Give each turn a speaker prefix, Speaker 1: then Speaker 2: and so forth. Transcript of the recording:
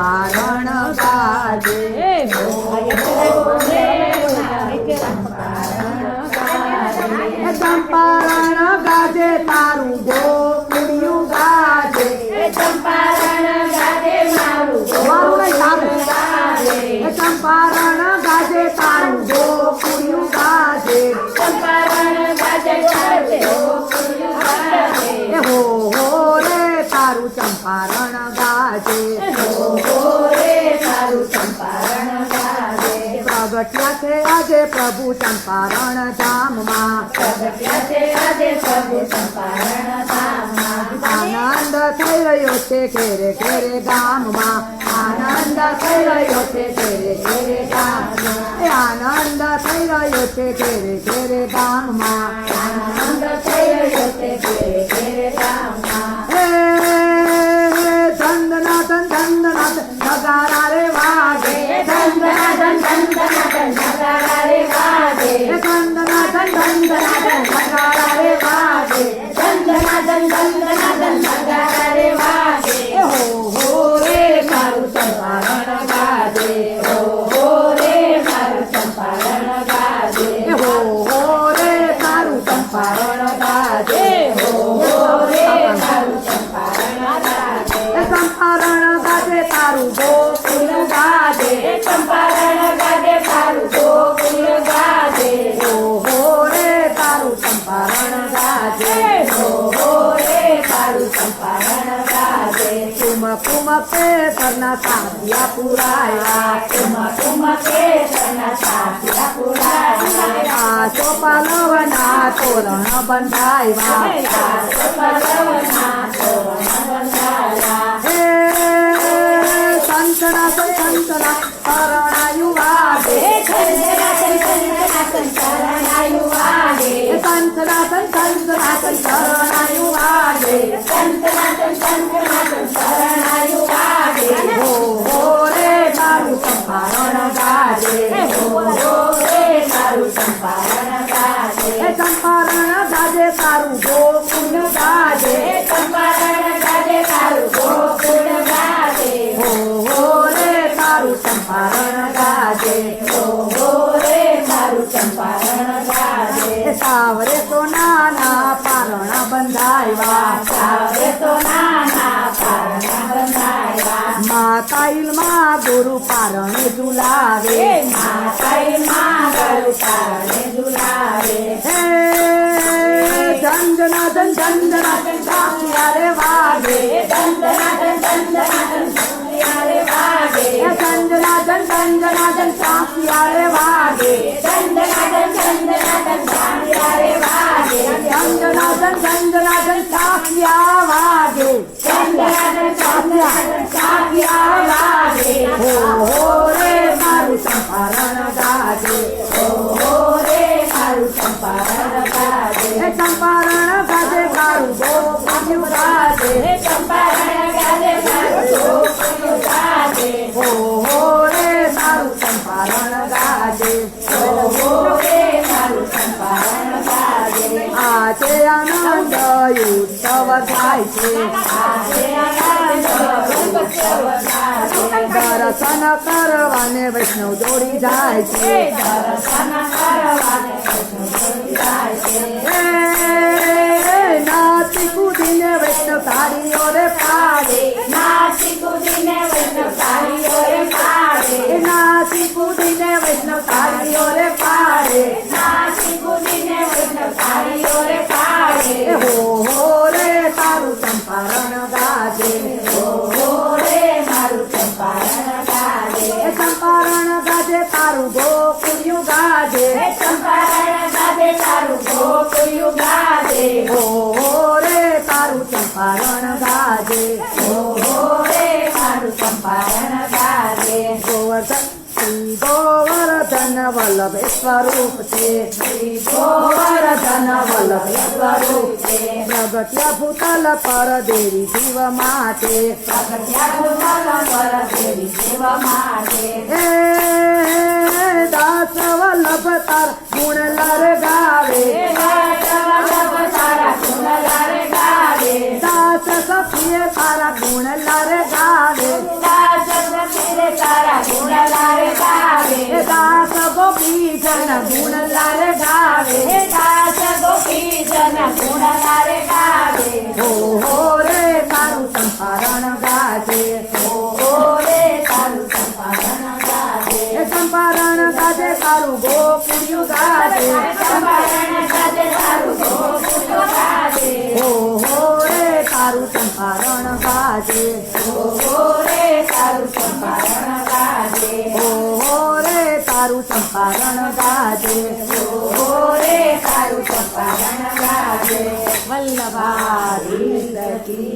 Speaker 1: ચંપારણ કાજે એ ચંપારણ ગાજે તારું ગોકુળિયું ગાજે મારું નહીં ગાજે એ ચંપારણ ગાજે તારું ગોકુળિયું તારું ચંપારણ ગાજે. પ્રગટ્યા છે આજે પ્રભુ ચંપારણ ધામમાં. આનંદ થઈ રહ્યો છે ઘેરે ઘેરે ગામમાં. આનંદ થઈ રહ્યો છે ઘેરે ઘેરે ગામમાં. આનંદ થઈ રહ્યો છે ઘેરે ઘેરે ગામમાં. હે ધંધનાથન ધંધનાથન નગારા રે વાગે હે ધંધનાથન ધંધનાથન નગારા રે વાગે એ હો હો રે મારું ચંપારણ ગાજે હો હો રે તારું ચંપારણ ગાજે એ ચંપારણ કુમ કે કરના સાધિયા પુરાયા આ ચોપાલવના તોરણ બંધાવ્યા शंखनाथन शंखनाथन शरणायुवागे शंखनाथन शंखनाथन शरणायुवागे हो हो रे दारू संभारो પારણા બંધાવ્યા માતા ઇલમાં ગુરુ પારણે ઝુલાવે હે જંજના જન જંજના જન રે વાગે હે दन दंदनादन सांसियारे वागे। दंदनादन दंदनादन सांसियारे वागे। दंदनादन दंदनादन सांसिया वागे। दंदनादन दंदनादन सांसिया वागे। हो हो रे मारु संपरण दागे। हो हो रे मारु संपरण दागे। संपरण दागे मारु। गो મારું ચંપારણ ગાજે આજે આનંદ ઉત્સવ થાય છે દર્શન કરવાને વૈષ્ણવ દોડી જાય છે વૈષ્ણવ તાળીઓ રે પાડે નાચી કૂદીને વૈષ્ણવ તાળીઓ ચંપારણ ગાજે. તારું ગોકુળિયું ગાજે. હો હો રે તારું ચંપારણ ગાજે. वल्लभ स्वरूप से हरि गोवर्धन वल्लभ स्वरूप से प्रगत्या भूतल पर देवी
Speaker 2: शिव माते प्रगत्या भूतल पर देवी शिव
Speaker 1: माते ए दास वल्लभ तार गुण
Speaker 2: लर गावे जन गुण लाल
Speaker 1: गावे दास गोपी जन गुण लाल
Speaker 2: गावे। हो हो रे तारू
Speaker 1: संपारण गाजे, हो हो रे तारू
Speaker 2: संपारण गाजे। संपारण गाजे, तारू
Speaker 1: गोपुरियो गाजे। सारु चंपारण गाजे। हो
Speaker 2: रे सारु चंपारण गाजे। वल्लभा
Speaker 1: की